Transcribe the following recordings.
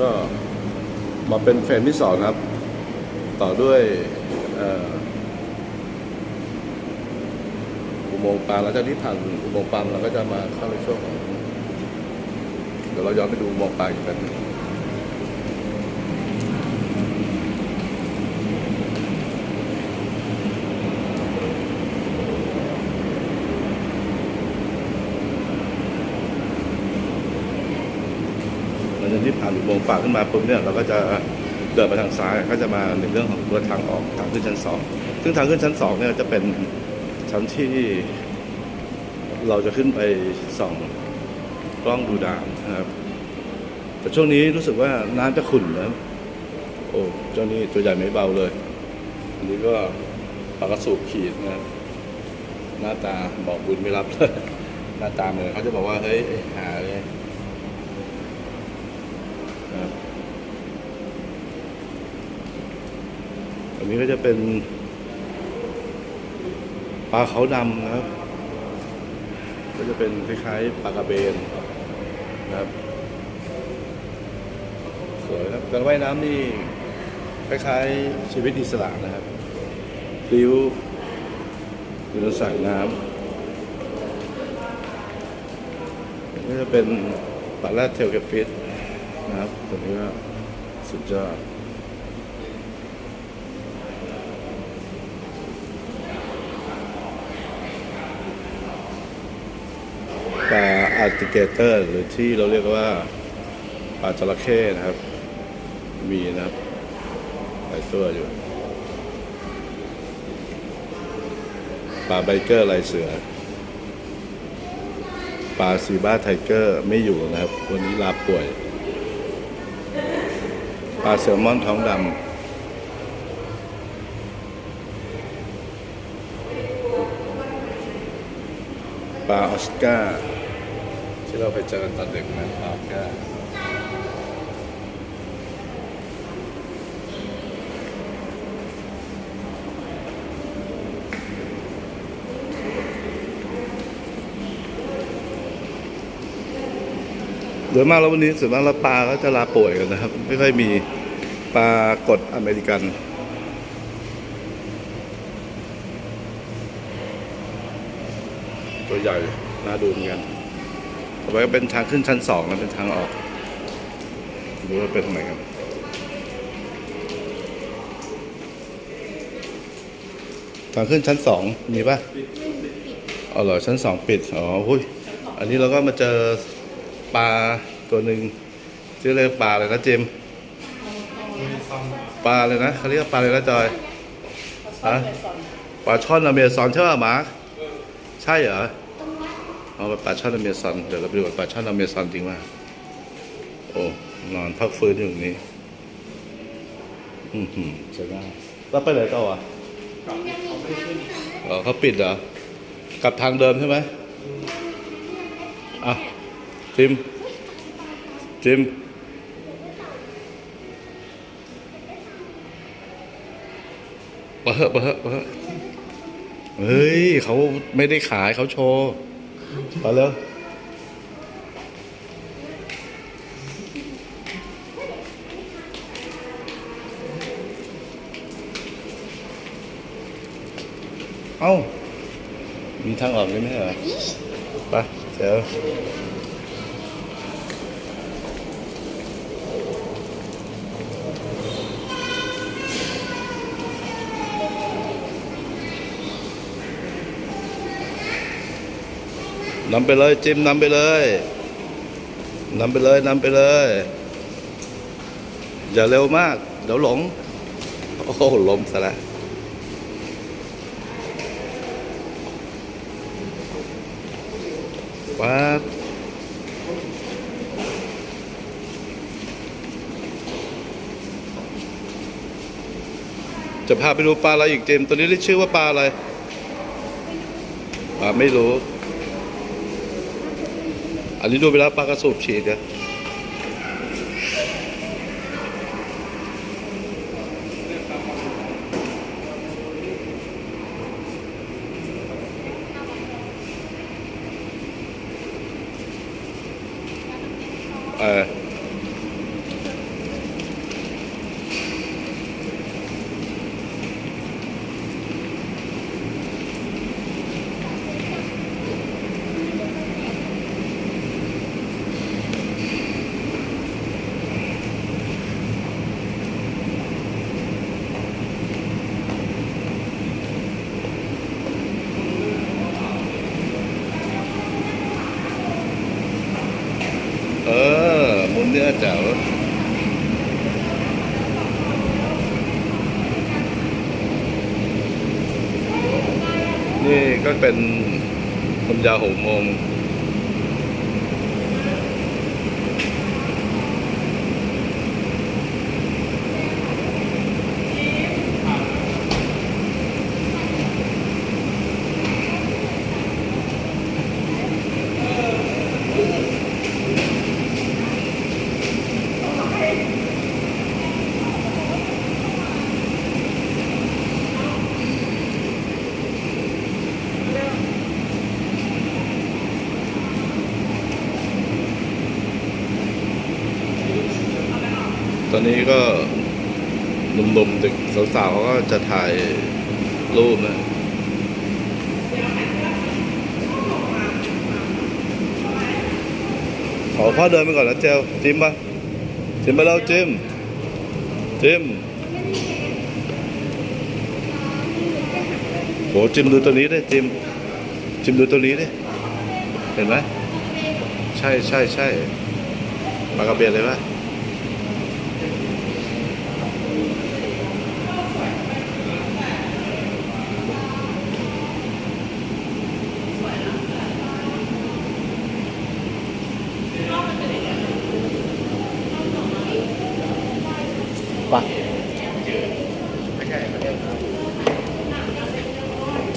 ก็มาเป็นเฟรมที่สองครับ ต่อด้วยอุโมงค์ปลาแล้วจากที่ผ่านอุโมงค์ปางเราก็จะมาเข้าในช่วงของเดี๋ยวเราย้อนไปดูอุโมงค์ปลาอีกแป๊บนึงหลังจากที่ผ่าน อุโมงค์ปลาขึ้นมาปุ๊บเนี่ยเราก็จะเดินไปทางซ้ายก็จะมาในเรื่องของตัวทางออกทางขึ้นชั้นสองซึ่งทางขึ้นชั้นสองเนี่ยจะเป็นชั้นที่เราจะขึ้นไปส่องกล้องดูดาวนะครับ แต่ช่วงนี้รู้สึกว่าน้ำจะขุ่นนะโอ้เจ้านี้ตัวใหญ่ไม่เบาเลย อันนี้ก็ปากระสูบขีดนะหน้าตาบอกบุญไม่รับเลยหน้าตาเหมือนเขาจะบอกว่า เฮ้ยหาเลยนะครับ อันนี้ก็จะเป็นปลาเขาดำนะครับ ก็จะเป็นคล้ายๆปลากระเบนนะครับ สวยครับการว่ายน้ำนี่คล้ายๆชีวิตอิสระนะครับริ้วอยู่ในสระน้ำนี่จะเป็นปลาแรดเทลเกฟิต นะครับตัวนี้ก็สุดยอดปลาอาร์ติเกเตอร์ หรือที่เราเรียกว่าปลาจระเข้นะครับ มีนะครับหลายตัวอยู่ปลาไบเกอร์ลายเสือปลาซีบ้าไทเกอร์ไม่อยู่นะครับ วันนี้ลาป่วย ปลาแซลมอนท้องดำปลาออสการ์ที่เราไปเจอกันตอนเด็กนะปลาออสการ์ โดยมากแล้ววันนี้ส่วนมากแล้วปลาก็จะลาป่วยกันนะครับ ไม่ค่อยมีปลากดอเมริกันตัวใหญ่น่าดูเหมือนกันต่อไปก็เป็นทางขึ้นชั้นสองนะเป็นทางออกดูว่าเป็นทางไหนกันทางขึ้นชั้นสองมีปะอ๋อเหรอชั้นสองปิด อ๋อหุ้ย อันนี้เราก็มาเจอ ปลาตัวหนึ่งชื่อเรียกปลาอะไรนะเจมปลาอะไรนะเขาเรียกปลาอะไรนะจอยฮะปลาช่อนอเมซอนใช่ป่ะมาใช่เหรอเอาปลาช่อนอเมซอนเดี๋ยวเราไปดูปลาช่อนอเมซอนจริงป่ะโอ้นอนพักฟื้นอยู่ตรงนี้อือหือใช่ไหมแล้วไปไหนต่ออะอ๋อเขาปิดเหรอกลับทางเดิมใช่ไหมอะ จิม จิม เปเหอะเปเหอะเปเหอะเฮ้ยเขาไม่ได้ขายเขาโชว์มาแล้วเอ้า มีทางออกด้วยไหมเหรอไปเดี๋ยว นำไปเลยจิ้มนำไปเลยนำไปเลยนำไปเลย อย่าเร็วมาก เดี๋ยวหลง โอ้หล้มซะแล้วป๊าดจะพาไปดูปลาอะไรอีกเจมตัวนี้เรียกชื่อว่าปลาอะไรปลาไม่รู้ อันนี้ดูเวลาปลากระสูบฉีดนะเออ ออมุม เนื้อแจ๋วนี่ก็เป็นความยาหงมง ตอนนี้ก็หนุ่มๆเด็กสาวๆเขาก็จะถ่ายรูปนะขอพ่อเดินไปก่อนนะเจลจิมปะจิมไปแล้วจิมจิมโหจิมดูตัวนี้ดิจิมจิมดูตัวนี้ดิเห็นไหมใช่ใช่ใช่ปากระเบนเลยปะ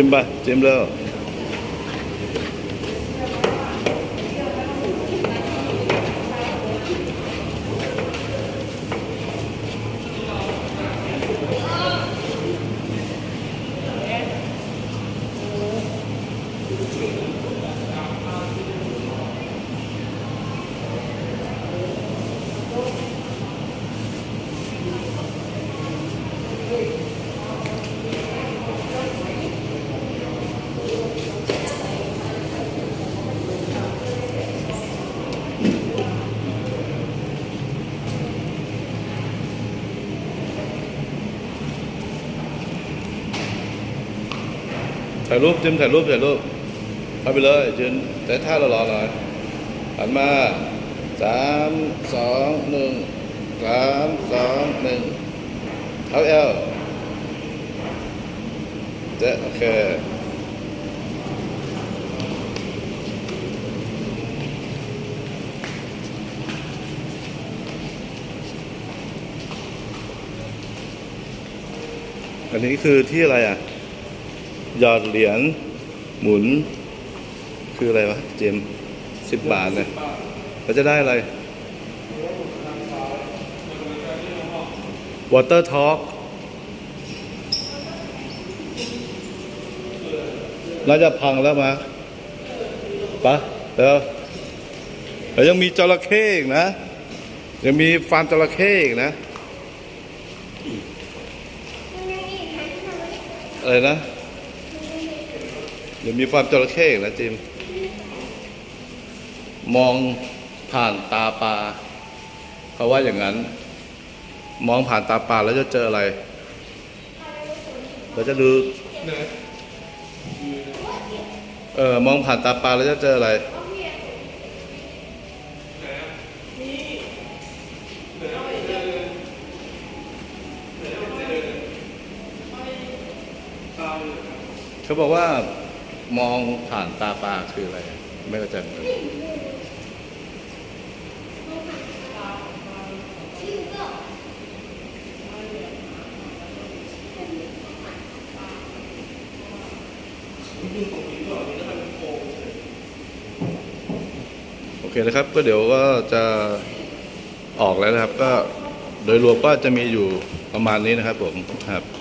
จิมปะจิมแล้ว ถ่ายรูปจิมถ่ายรูปถ่ายรูปเข้าไปเลยยืนแต่ท่าเรารอหน่อยหันมาสามสองหนึ่งสามสองหนึ่งเอาเอลเจ๊โอเคอันนี้คือที่อะไรอะ หยอดเหรียญหมุน คืออะไรวะ เจมสิบบาทเนี่ยเราจะได้อะไร Water Talk น่าจะพังแล้วมาปะเดี๋ยวแล้วยังมีจระเข้อีกนะ ยังมีฟาร์มจระเข้อีกนะ อะไรนะ เดี๋ยวมีฟาร์มจระเข้อีกนะจิม มองผ่านตาปลาเขาว่าอย่างนั้น มองผ่านตาปลาแล้วจะเจออะไร เราจะดูเออมองผ่านตาปลาแล้วจะเจออะไรเขาบอกว่า มองผ่านตาปลาคืออะไร ไม่เข้าใจเหมือนกันโอเคนะครับ ก็เดี๋ยวก็จะออกแล้วนะครับ ก็โดยรวมก็จะมีอยู่ประมาณนี้นะครับผมครับ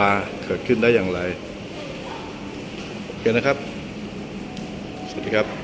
ปลาเกิดขึ้นได้อย่างไร โอเคนะครับ สวัสดีครับ